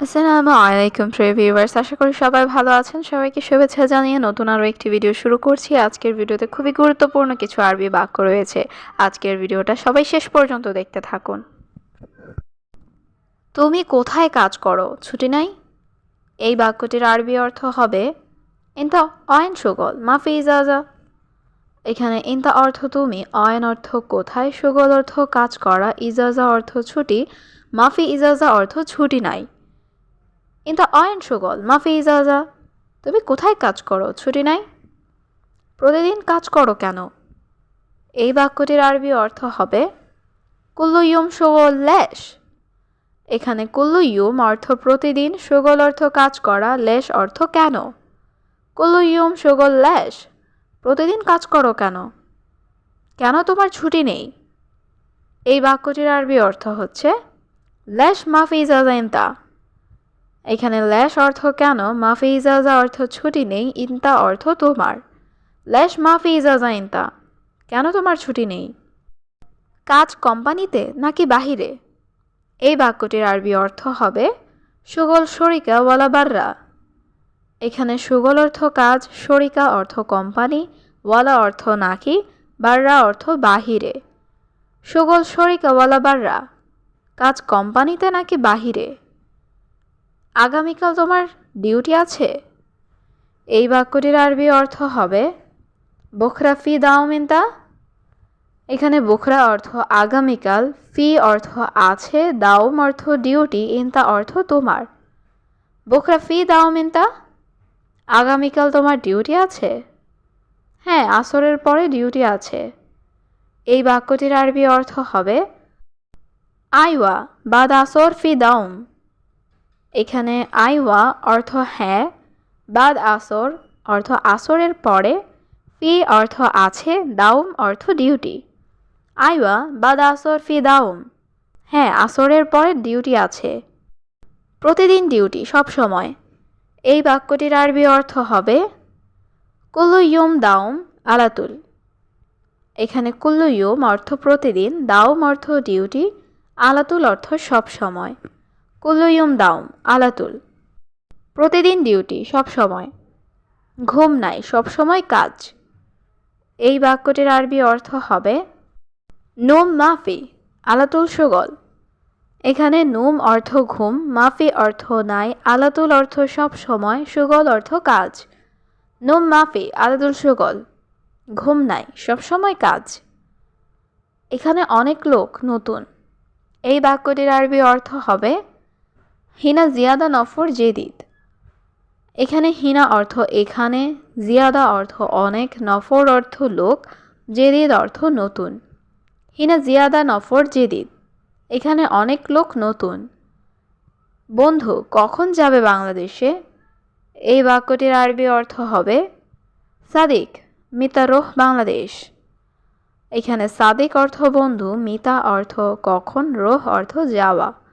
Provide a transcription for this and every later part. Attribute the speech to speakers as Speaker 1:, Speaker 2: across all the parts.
Speaker 1: আসসালামু আলাইকুম প্রিয় ভিউয়ার্স আশা করি সবাই ভালো আছেন। সবাইকে শুভেচ্ছা জানিয়ে নতুন আরও একটি ভিডিও শুরু করছি। আজকের ভিডিওতে খুবই গুরুত্বপূর্ণ কিছু আরবি বাক্য রয়েছে। আজকের ভিডিওটা সবাই শেষ পর্যন্ত দেখতে থাকুন। তুমি কোথায় কাজ করো? ছুটি নাই? এই বাক্যটির আরবি অর্থ হবে ইন্তা অয়ন সুগল মাফি ইজাজা এখানে ইন্তা অর্থ তুমি অয়ন অর্থ কোথায় সুগল অর্থ কাজ করা ইজাজা অর্থ ছুটি মাফি ইজাজা অর্থ ছুটি নাই। ইন্তা অয়েন সুগল মাফি ইজাজা তুমি কোথায় কাজ করো? ছুটি নাই? প্রতিদিন কাজ করো কেন? এই বাক্যটির আরবি অর্থ হবে, কুল্লু ইয়ম সুগল লেশ। এখানে কুল্লু ইয়ুম অর্থ প্রতিদিন সুগল অর্থ কাজ করা, লেশ অর্থ কেন? কুল্লু ইয়ুম সুগল লেশ। প্রতিদিন কাজ করো কেন? কেন তোমার ছুটি নেই? এই বাক্যটির আরবি অর্থ হচ্ছে, লেশ মাফি ইজাজা ইন্তা এখানে ল্যাশ অর্থ কেন মাফি ইজাজা অর্থ ছুটি নেই, ইন্তা অর্থ তোমার। ল্যাশ মাফি ইজাজা ইন্তা, কেন তোমার ছুটি নেই? কাজ কোম্পানিতে নাকি বাহিরে? এই বাক্যটির আরবি অর্থ হবে, সুগল শরিকা ওয়ালা বাররা। এখানে সুগল অর্থ কাজ, শরিকা অর্থ কোম্পানি, ওয়ালা অর্থ নাকি, বাররা অর্থ বাহিরে। সুগল শরিকা ওয়ালা বাররা, কাজ কোম্পানিতে নাকি বাহিরে? আগামীকাল তোমার ডিউটি আছে? এই বাক্যটির আরবি অর্থ হবে, বোখরা ফি দাওমিনতা এখানে বোখরা অর্থ আগামীকাল, ফি অর্থ আছে, দাওম অর্থ ডিউটি ইনতা অর্থ তোমার বোখরা ফি দাওমিনতা আগামীকাল তোমার ডিউটি আছে? হ্যাঁ আসরের পরে ডিউটি আছে। এই বাক্যটির আরবি অর্থ হবে, আইওয়া, বাদ আসর ফি দাউম এখানে আইওয়া অর্থ হ্যাঁ বাদ আসর অর্থ আসরের পরে, ফি অর্থ আছে দাউম অর্থ ডিউটি। আইওয়া, বাদ আসর, ফি দাউম হ্যাঁ আসরের পরে ডিউটি আছে। প্রতিদিন ডিউটি, সব সময়। এই বাক্যটির আরবি অর্থ হবে, কুল্লু ইয়ম দাউম আলাতুল। এখানে কুল্লু ইয়ম অর্থ প্রতিদিন দাউম অর্থ ডিউটি, আলাতুল অর্থ সব সময়। কুলুয়ুম দাউম, আলাতুল। প্রতিদিন ডিউটি, সব সময়। ঘুম নাই, সব সময় কাজ। এই বাক্যটির আরবি অর্থ হবে, নোম মাফি, আলাতুল সুগল। এখানে নোম অর্থ ঘুম, মাফি অর্থ নাই, আলাতুল অর্থ সব সময়, সুগল অর্থ কাজ। নোম মাফি, আলাতুল সুগল। ঘুম নাই, সব সময় কাজ। এখানে অনেক লোক নতুন। এই বাক্যটির আরবি অর্থ হবে হিনা জিয়াদা নফর জেদিদ। এখানে হিনা অর্থ এখানে, জিয়াদা অর্থ অনেক, নফর অর্থ লোক, জেদিদ অর্থ নতুন। হিনা জিয়াদা নফর জেদিদ। এখানে অনেক লোক নতুন। বন্ধু, কখন যাবে বাংলাদেশে? এই বাক্যটির আরবি অর্থ হবে, সাদিক, মিতা রোহ বাংলাদেশ। এখানে সাদিক অর্থ বন্ধু, মিতা অর্থ কখন, রোহ অর্থ যাওয়া।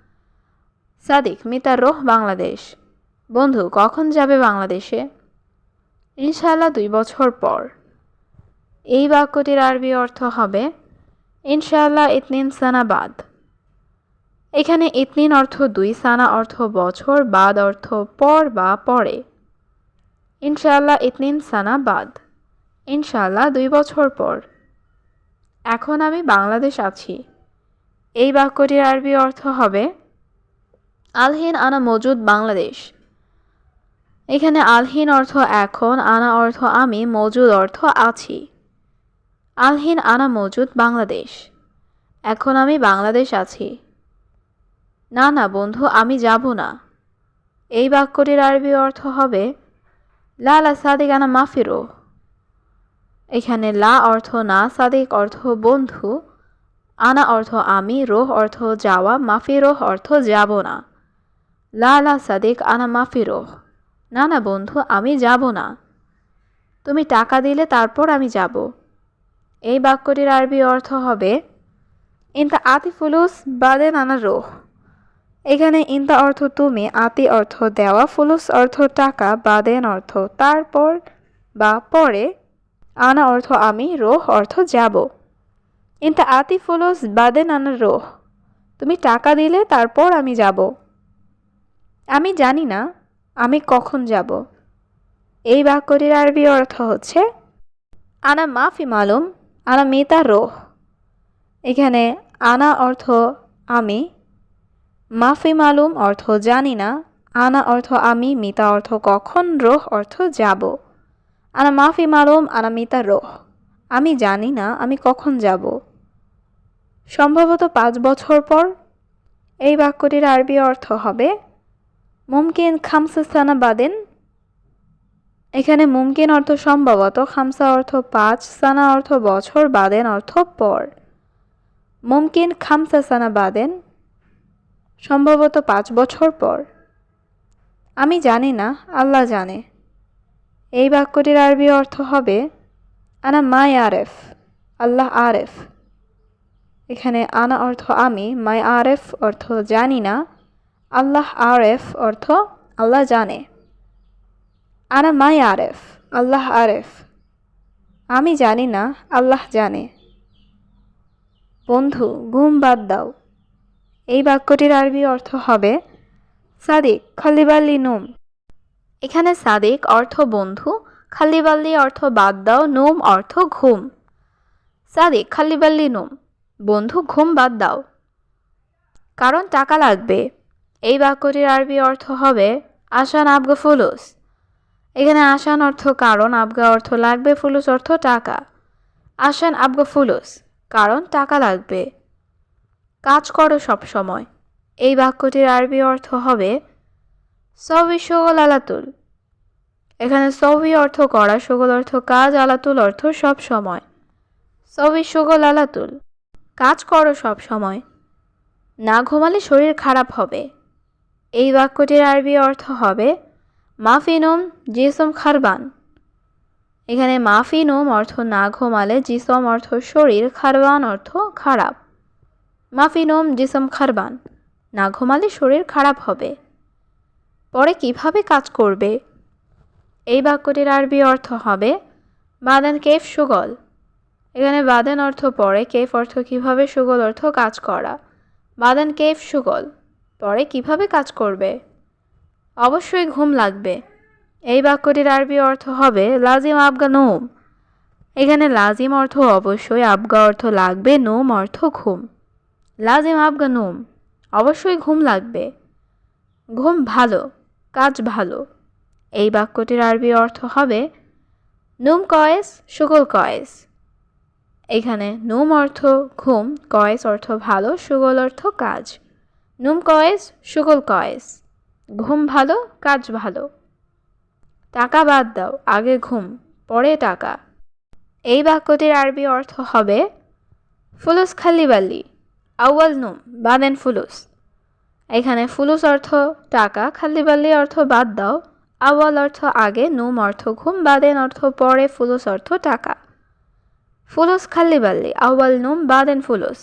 Speaker 1: সাদিক মিতার রোহ, বাংলাদেশ। বন্ধু, কখন যাবে বাংলাদেশে? ইনশাল্লাহ দুই বছর পর। এই বাক্যটির আরবি অর্থ হবে ইনশাল্লাহ ইতনিন সানা বাদ। এখানে ইতনিন অর্থ দুই, সানা অর্থ বছর, বাদ অর্থ পর বা পরে। ইনশাল্লাহ ইতনিন সানা বাদ। ইনশাল্লাহ দুই বছর পর। এখন আমি বাংলাদেশ আছি। এই বাক্যটির আরবি অর্থ হবে আলহীন আনা মজুদ বাংলাদেশ। এখানে আলহীন অর্থ এখন, আনা অর্থ আমি, মজুদ অর্থ আছি। আলহীন আনা মজুদ বাংলাদেশ। এখন আমি বাংলাদেশ আছি। না না, বন্ধু, আমি যাব না। এই বাক্যটির আরবি অর্থ হবে লালা সাদিক আনা মাফিরো। এখানে লা অর্থ না, সাদিক অর্থ বন্ধু, আনা অর্থ আমি, রোহ অর্থ যাওয়া, মাফিরোহ অর্থ যাব না। লা লা সাদিক, আনা মাফিরো না না বন্ধু, আমি যাব না। তুমি টাকা দিলে তারপর আমি যাব। এই বাক্যটির আরবি অর্থ হবে, ইনতা আতি ফুলুস বাদে নানা রোহ। এখানে ইনতা অর্থ তুমি, আতি অর্থ দেওয়া, ফুলুস অর্থ টাকা, বাদেন অর্থ তারপর বা পরে, আনা অর্থ আমি, রোহ অর্থ যাব। ইনতা আতি ফুলুস বাদে নানা রোহ। তুমি টাকা দিলে তারপর আমি যাব। আমি জানি না, আমি কখন যাব। এই বাক্যটির আরবি অর্থ হচ্ছে, আনা মাফি মালুম, আনা মিতা রোহ। এখানে আনা অর্থ আমি মাফি মালুম অর্থ জানি না আনা অর্থ আমি মিতা অর্থ কখন রোহ অর্থ যাব আনা মাফি মালুম, আনা মিতা রোহ আমি জানি না, আমি কখন যাব সম্ভবত পাঁচ বছর পর এই বাক্যটির আরবি অর্থ হবে মুমকিন খামসা সানা বাদেন। এখানে মুমকিন অর্থ সম্ভবত, খামসা অর্থ পাঁচ, সানা অর্থ বছর, বাদেন অর্থ পর। মুমকিন খামসা সানা বাদেন, সম্ভবত পাঁচ বছর পর। আমি জানি না, আল্লাহ জানে। এই বাক্যটির আরবি অর্থ হবে, আনা মাই আরেফ আল্লাহ আরেফ। এখানে আনা অর্থ আমি, মাই আরেফ অর্থ জানি না। আল্লাহ আরেফ অর্থ আল্লাহ জানে। আনা মাই আরেফ, আল্লাহ আরেফ। আমি জানি না, আল্লাহ জানে। বন্ধু ঘুম বাদ দাও। এই বাক্যটির আরবি অর্থ হবে সাদিক, খালিবাল্লি নুম। এখানে সাদিক অর্থ বন্ধু, খালিবাল্লি অর্থ বাদ দাও, নুম অর্থ ঘুম। সাদিক, খালিবাল্লি নুম। বন্ধু, ঘুম বাদ দাও। কারণ টাকা লাগবে। এই বাক্যটির আরবি অর্থ হবে আসান আবগা ফুলুস। এখানে আসান অর্থ কারণ, আবগা অর্থ লাগবে, ফুলুস অর্থ টাকা। আসান আবগা ফুলুস, কারণ টাকা লাগবে। কাজ করো সব সময়। এই বাক্যটির আরবি অর্থ হবে সবই সগল আলাতুল। এখানে সবই অর্থ করা, সগল অর্থ কাজ, আলাতুল অর্থ সব সময়। সবই সগল আলাতুল, কাজ করো সব সময়। না ঘুমালে শরীর খারাপ হবে। এই বাক্যটির আরবি অর্থ হবে মাফিনুম জিসম খারবান। এখানে মাফিনুম অর্থ না ঘুমালে, জিসম অর্থ শরীর, খারবান অর্থ খারাপ। মাফিনুম জিসম খারবান, না ঘুমালে শরীর খারাপ হবে। পরে কীভাবে কাজ করবে? এই বাক্যটির আরবি অর্থ হবে বাদান কেফ সুগল। এখানে বাদান অর্থ পরে, কেফ অর্থ কীভাবে সুগল অর্থ কাজ করা। বাদান কেফ সুগল। পরে কীভাবে কাজ করবে? অবশ্যই ঘুম লাগবে। এই বাক্যটির আরবি অর্থ হবে লাজিম আবগা নোম। এখানে লাজিম অর্থ অবশ্যই, আবগা অর্থ লাগবে, নোম অর্থ ঘুম। লাজিম আবগা নোম, অবশ্যই ঘুম লাগবে। ঘুম ভালো, কাজ ভালো। এই বাক্যটির আরবি অর্থ হবে নুম কয়েস, সুগল কয়েস। এখানে নুম অর্থ ঘুম, কয়েস অর্থ ভালো, সুগল অর্থ কাজ। নুম কয়েস, সুগল কয়েস। ঘুম ভালো, কাজ ভালো। টাকা বাদ দাও, আগে ঘুম, পরে টাকা। এই বাক্যটির আরবি অর্থ হবে, ফুলুস খালিবাল্লি আউয়াল নুম, বাদেন ফুলুস। এখানে ফুলুস অর্থ টাকা খালিবাল্লি অর্থ বাদ দাও আওয়াল অর্থ আগে, নুম অর্থ ঘুম, বাদেন অর্থ পরে, ফুলুস অর্থ টাকা। ফুলুস খালিবাল্লি আউয়াল নুম, বাদেন ফুলুস।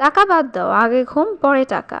Speaker 1: টাকা বাদ দাও আগে ঘুম পরে টাকা।